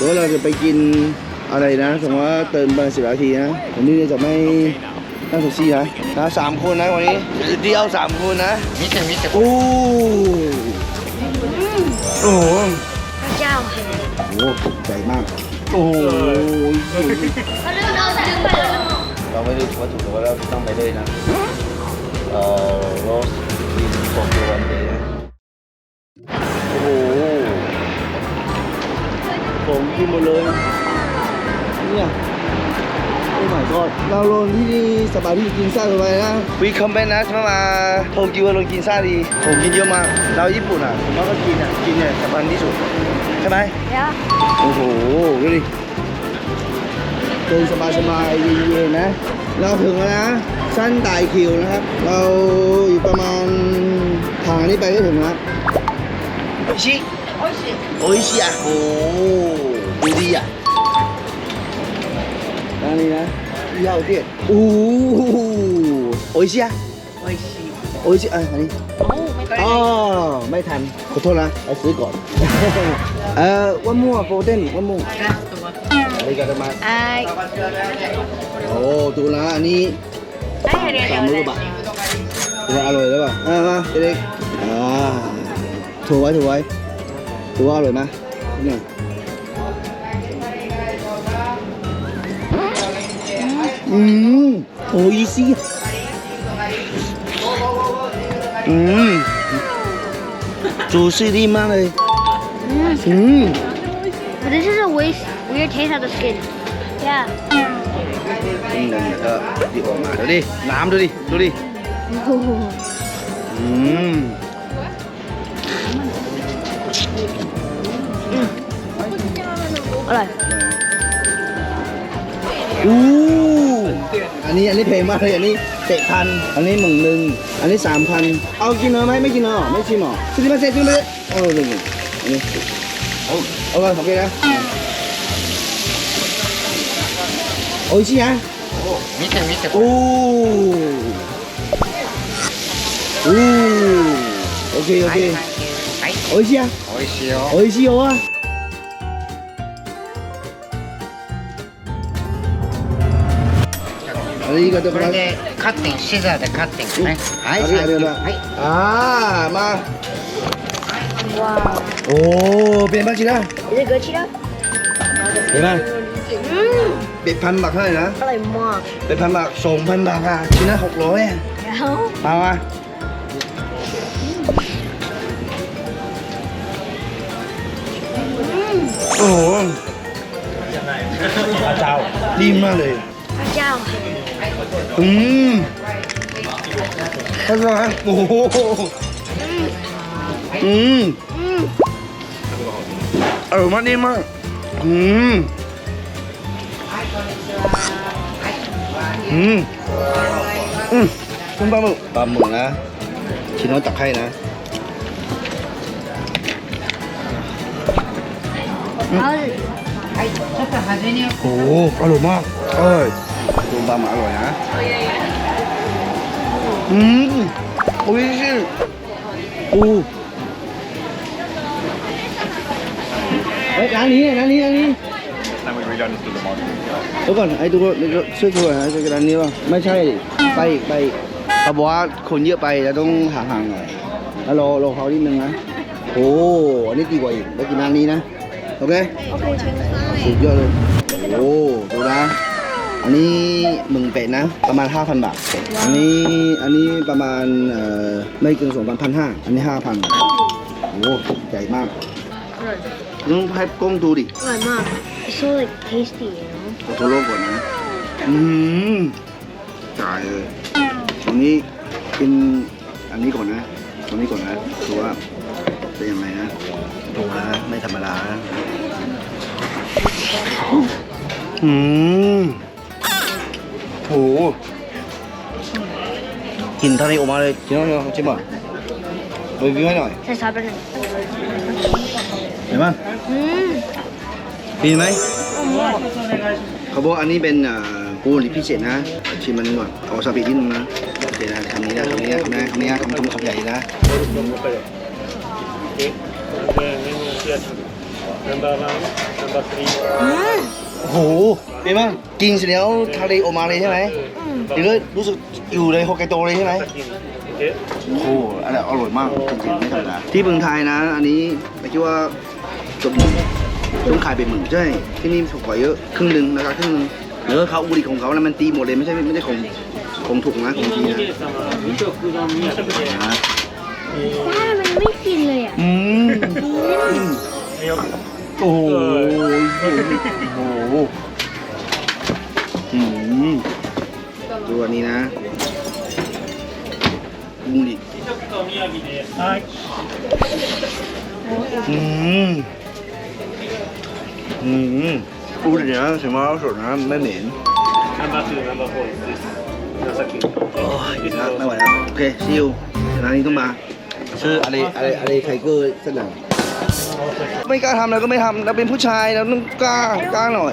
เดี๋ยวเราจะไปกินอะไรนะสมมติว่าเติมไปสิบนาทีนะวันนี้จะไม่นั่งแท็กซี่นะนะสามคนนะวันนี้เดียวสามคนนะมิสเตอร์มิสเตอร์โอ้โหเจ้าค่ะโอ้โหใจมาก โอ้โหเราไม่รู้วัตถุแต่ว่เราต้องไปเลยนะเอ่อโรสกินของตัว กินหมดเลย เนี่ยโอ้ my god เราลงที่นี่สบายที่กินซ่าสบายนะ We come back นะมามาโตเกียวลงกินซ่าดีผมกินเยอะมาก เราญี่ปุ่นอะผมว่าก็กินอะ กินเนี่ยสบายที่สุด ใช่ไหมแล้วโอ้โหดูดิเดินสบายสบายๆเย็นๆนะ เราถึงแล้วนะสั้นไดคิวนะครับ เราอยู่ประมาณทางนี้ไปก็ถึงแล้ว โอชิโอชิโอชิอะโอ้ ดูดีอะร้านนี้นะยาวเตี้ยโอ้โหโอชิอะโอชิโอชิอะอันนี้อ๋อไม่ทัน ขอโทษนะไปซื้อก่อน เอ่อวันมั่วโฟเต้นวันมั่วอะไรกันมาไอ้โอ้ดูนะอันนี้ไอ้เดี๋ยวสามเดี๋ร้ยอยวกว่าบาทดูว่าอร่อยแล้วป่ะอ่ามาเด็กๆอ่าถูไว้ถูไว้ถูว่าอร่อยไหมเนี่ย อืมโอ้ยสิอืมจูซี่ดีมากเลยอืม But this is a waste, weird taste of the skin. Yeah. อืมเออดีออกมาดูดิน้ำดูดิดูดิ อืม อร่อย อู้อันนี้อันนี้เพลงมากเลย อันนี้เจ็ดพัน อันนี้หมื่นหนึ่ง อันนี้สามพัน เอากินเหรอไหมไม่กินเหรอไม่ชิมเหรอชิมมาเสร็จชิมเลยโอ้หนึ่งอันนี้เอาเอาไปโอเคนะโอ้ยชินะ 見て見て โอ้โอ้โอเคโอเค はい โอ้ยชิอะ 美味しいよโอ้ยชิโออะ อันนี้ก็จะ こ เป็น れでカッティングシザーでカッティングねは はいい、ありがとうございます。はい อ่า มา ว้าว โอ้ เป็นบ้างจีนะ Is it good, Cheetah? เห็นไหม อืม เป็นพันบาทเท่าไหร่นะ อร่อยมาก เป็นพันบาทสองพันบาทอ่ะชิ้นละหกร้อยอ่ะ แล้ว มามาโอ้โหพระเจ้าดีมากเลย พระเจ้าค่ะอืมพระเจ้าโอ้โหอืมอืมอร่อยมากดีมากอืมอืมอืมคุณปลาหมึกปลาหมึกนะ ชิ้นน้อยตักให้นะเอาโอ้โหอร่อยมาก เอ้ย ดูปลาหมึกอร่อยนะ อืมโอ้ยชิโอ้เฮ้ยร้านนี้ร้านนี้ร้านนี้เดี๋ยวก่อนไอ้ตัวช่วยดูหน่อยนะจะร้านนี้ป่ะไม่ใช่ดิไปอีกไปอีกเขาบอกว่าคนเยอะไปเราต้องห่างๆหน่อยแล้วรอรอเขานิดนึงนะโอ้อันนี้ดีกว่าอีกแล้วกินร้านนี้นะโอเคโอเคชิมสุดยอดเลยโอ้ดูนะ อันนี้หมึงเป็ดนะประมาณ 5,000 บาท อันนี้อันนี้ประมาณเอ่อไม่เกินสองพันพันห้าอันนี้ 5,000บาทโอ้ใหญ่มากต้องให้กล้องดูดิ อร่อยมาก It's so like tasty you know ขอโทษโลกก่อนนะอืมตายเลยตรงนี้กินอันนี้ก่อนนะตรงนี้ก่อนนะดูว่าเป็นยังไงนะดูนะไม่ธรรมดานะอืม โหกินเท่านี้ออกมาเลยกินเท่านี้ชิมก่อนรีวิวให้หน่อยใส่ซอสไปหน่อยเห็นไหมอืมดีไหมอร่อยมากเขาบอกอันนี้เป็นอ่าปูริพิเศษนะ ชิมมันก่อนเอาวาซาบินิดนึงนะโอเคนะคำนี้นะคำนี้นะคำนี้คำนี้คำคำใหญ่นะ Number one, number three. โอ้โหเป็นบ้างกินเสียแล้วทะเลโอมาเลยใช่ไหมทีนี้รู้สึกอยู่ในฮอกไกโตเลยใช่ไหมโอ้โหอันนี้อร่อยมากจริงๆไม่ธรรมดาที่เมืองไทยนะ อันนี้ไปคิดว่าจบหมื่ต้องขายเป็นหมื่นใช่ที่นี่ถูกกว่าเยอะครึ่งหนึ่งนะครับครึ่งหนึ่งหรือเขาอุลิของเขานะมันตีหมดเลยไม่ใช่ไม่ใช่ของของถูกนะของดีนะถ้ามันไม่กินเลยอะอืม โอ้โหโอ้โหอืมดูอันนี้นะบุ้งดิอืมอืมพูดอย่างนี้ถึงว่าสดนะไม่เหม็นนัอร์ทูนโนาอ้ยไม่ไหวแล้วโอเคซิลร้านนี้ต้องมาชื่ออะไรอะไรอะไรไทเกอร์เส้นหลัง ไม่กล้าทำเราก็ไม่ทำเราเป็นผู้ชายเราต้องกล้ากล้าหน่อย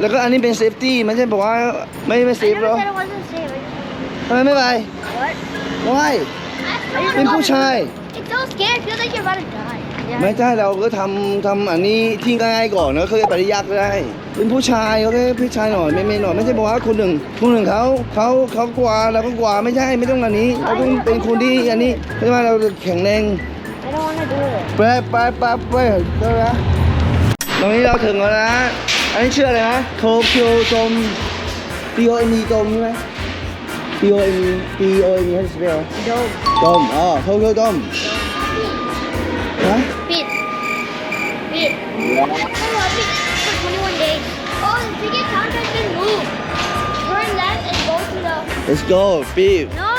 แล้วก็อันนี้เป็นเซฟตี้ไม่ใช่บอกว่าไม่ไม่เซฟหรอ I wasn't safe. ทำไมไม่ไป What? ไม่เป็นผู้ชาย It's so scary. It feels like you're about to die. ไม่ใช่เราก็ทำทำอันนี้ที่ง่ายๆก่อนนะเคยปได้ยากก็ได้ เป็นผู้ชายโอเคผู้ชายหน่อยไม่ไม่หน่อยไม่ใช่บอกว่าคนหนึ่งคนหนึ่งเขาเขาเขากว่าเราก็กว่าไม่ใช่ไม่ต้องอันนี้เราต้องเป็นคนที่อันนี้ไม่ใช่ว่าเราแข็งแรง ไปไปไปไปเดี๋ยวนะตรงนี้เราถึงแล้วนะ อันนี้ชื่ออะไรนะโตเกียวจม P O M E จมใช่ไหม P O M E P O M E ให้สเปล Dome. จมอ๋อโตเกียวจมฮะ Beat. Beat. Oh, beat for 21 days. Oh, the ticket counter has been moved. Turn left and go to the. let's go ปีบ No, no, no.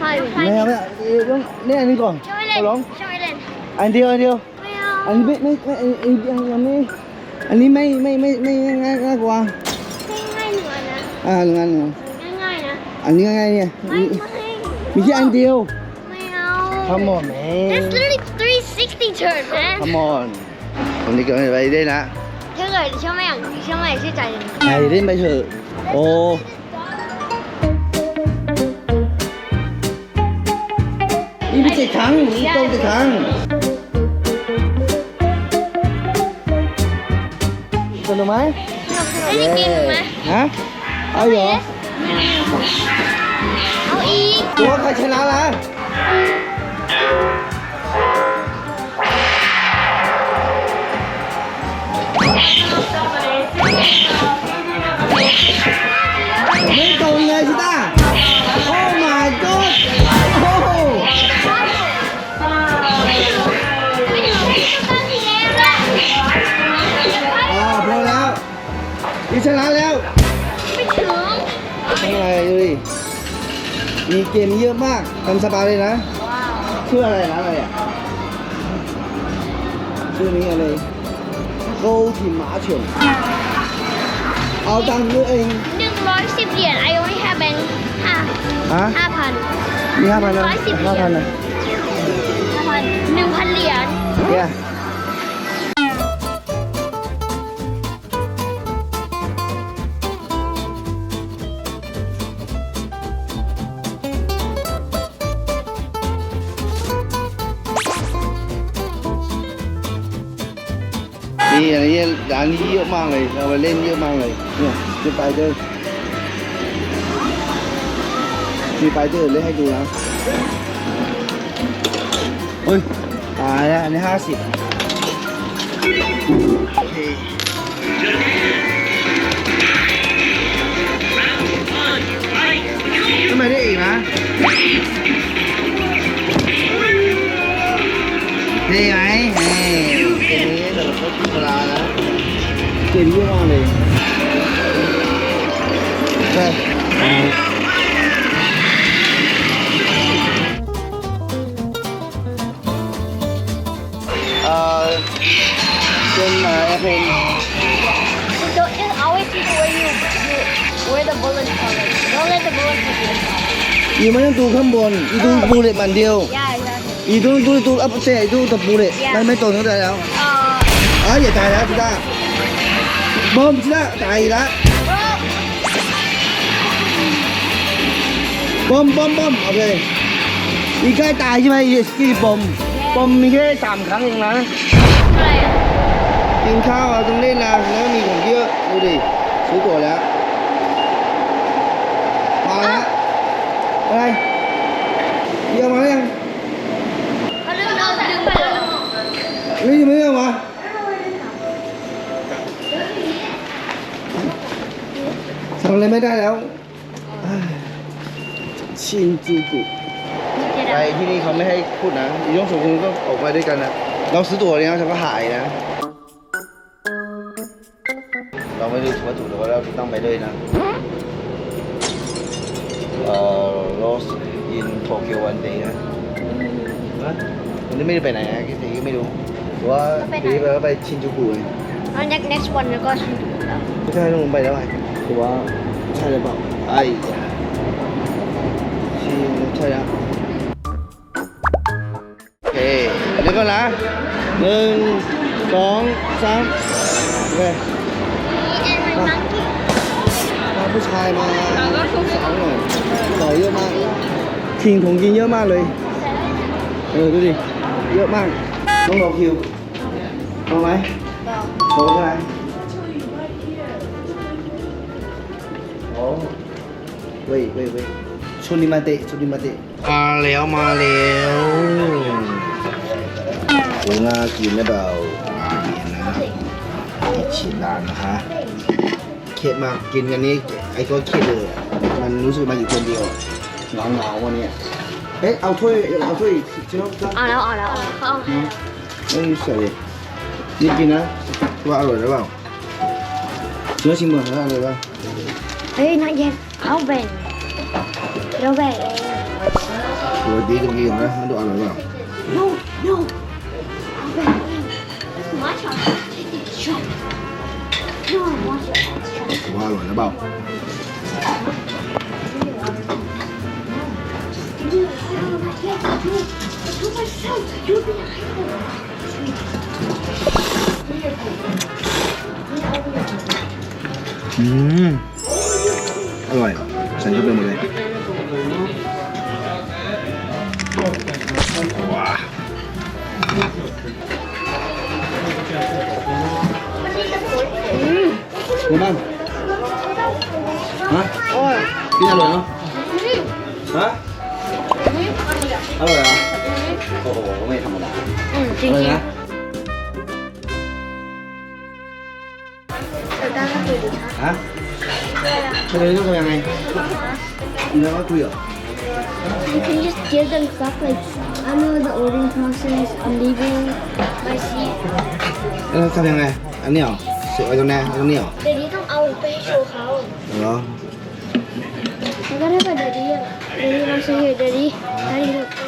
Wait, here we're climbing. Climbing. ไม่เอาไม่เอาเดี๋ยวต้องเนี่ยอันนี้ก่อน Show me ขอร้อง then. Show me then. อันเดียวอันเดียว Well, อันนี้ไม่ไม่ไม่อันอันอันอันนี้อันนี้ไม่ไม่ไม่ไม่ง่ายง่ายกว่าง่ายๆหนึ่งอันนะอ่าหนึ่งอันหนึ่งอันง่ายๆนะอันนี้ง่ายๆเนี่ยไม่มีไม่มีแค่อันเดียวไม่เอา Come on man That's literally 360 turn man Come on คนนี้เกิดไปได้นะถ้าเกิดเชื่อไม่อย่างเชื่อไม่เชื่อใจเลยไปเล่นไปเถอะ โอ้ นี่ไม่เจ็ดครั้งนี่ต้องเจ็ดครั้งสนุกไหมไม่ได้กินไหมฮะเอาเหรอเอาอีกตัวใครชนะล่ะ มีเกมเยอะมากทำสบายเลยนะว้าวชื่ออะไรนะอะไรอะ ชื่อนี้อะไรโกถิหมาเฉิงเอาตังค์ด้วยเองหนึ่งร้อยสิบเหรียญ I only have เป็นห้าฮะห้าพันมีห้าพันนะร้อยสิบเหรีห้ายญพันนะห้าพันหนึ่งพันเหรียญเนี่ยนี่อันนี้ร้านนี้เยอะมากเลย เราไปเล่นเยอะมากเลย เนี่ยมีไปเดอร์มีไปเดอร์เล่นให้ดูนะเฮ้ยตายแล้วอันนี้ห้าสิบโอเค อ่อเป็นเอ่อเพลง Don't just always see the way you, you where the bullets come in. Don't let the bullets hit you. อีไม่ต้องดูข้างบนอีดูบูเลตมันเดียว Yeah, exactly. อีดูดูดูอัพเตะดูตะบูเลต Yeah. มันไม่ตรงตั้งแต่แล้ว Uh, อ๋ออย่าตายแล้วจิต้าบอมจิต้าตายอีกแล้ว bro, บอมบอมบอมโอเคอีใกล้ตายใช่ไหมอีสกี้บอม yeah. ปมมีแค่สามครั้งเองนะอะไรอะกินข้าวเราต้องเล่นนะแล้วก็มีของเยอะดูดิซื้อตั๋วแล้วมาแล้วอะไรเยี่ยมมาแล้วยังเขาลืมเอาดึงไปแล้วนี่ยังไม่เยี่ยมมาทำอะไรไม่ได้แล้วอ้ายชินจูกุ ไปที่นี่เขาไม่ให้พูดนะอีน้องสองคนก็ออกไปด้วยกันนะเราซื้อตั๋วแล้วฉันก็หายนะ เราไม่รู้ว่าถูกหรือว่าเราต้องไปด้วยนะเอ่อ Lost in Tokyo one day นะนะวันนี้ไม่ได้ไปไหนนะคิดถึงไม่รู้หรือว่าปีนี้เราไปชินจูกุไงแล้ว next next one แล้วก็ชินจูกุแล้วไม่ใช่ต้องลงไปแล้วไงหรือว่าใช่หรือเปล่าไอ้ชินใช่แล้วโอ เคเดี๋ยวก่อนนะหนึ่งสองสามโอเค and my monkey พาผู้ชายมาสาวหน่อยสาวเยอะมากคิงของกินเยอะมากเลยเออดูดิเยอะมากต้องรอคิวเอไหมโตไหมโอ้เว้ยเว้ยเว้ยชุนิมาเตะชุนิมาเตะมาแล้วมาแล้ว โอ้น่ากินนะเปล่านี่นะอิชิรานนะคะ เครียดมากกินกันนี้ไอ้ก็เครียดเลยอะมันรู้สึกมาอยู่คนเดียวเหงาเหงาๆวันเนี้ยเอ๊ะเอาถ้วยเอาถ้วยเชื่อมเอาแล้วเอาแล้วเอาแล้วเขาเอาให้แล้วไม่ใส่นี่กินนะว่าอร่อยหรือเปล่าเนื้อชิมก่อนว่าอร่อยเปล่าเฮ้ยนักเย็นเอาแบ่งเราแบ่งเองปกติต้องกินนะมันดูอร่อยเปล่า no no อร่อยหรือเปล่า you no not yet you do myself you behind them อืมอร่อยฉันก็เป็นหมดเลยว้าเป็นบ้าง ฮะกินอร่อยเนาะฮะอร่อยเหรอโอ้โหไม่ธรรมดาอืมจริงอะไรจริงนะเดี๋ยวตั้งให้ดูดิคะฮะทำไมต้องทำยังไงแล้วก็คุยเหรอ You can just give them stuff like I know the ordering process. I'm leaving my seat. แล้วทำยังไง อันนี้เหรอเสียบไว้ตรงไหนตรงนี้เหรอเดี๋ยวนี้ต้องเอาไปให้โชว์เขาเหรอ Sekarang kan dari dia. Dari langsung dia. Dari dari.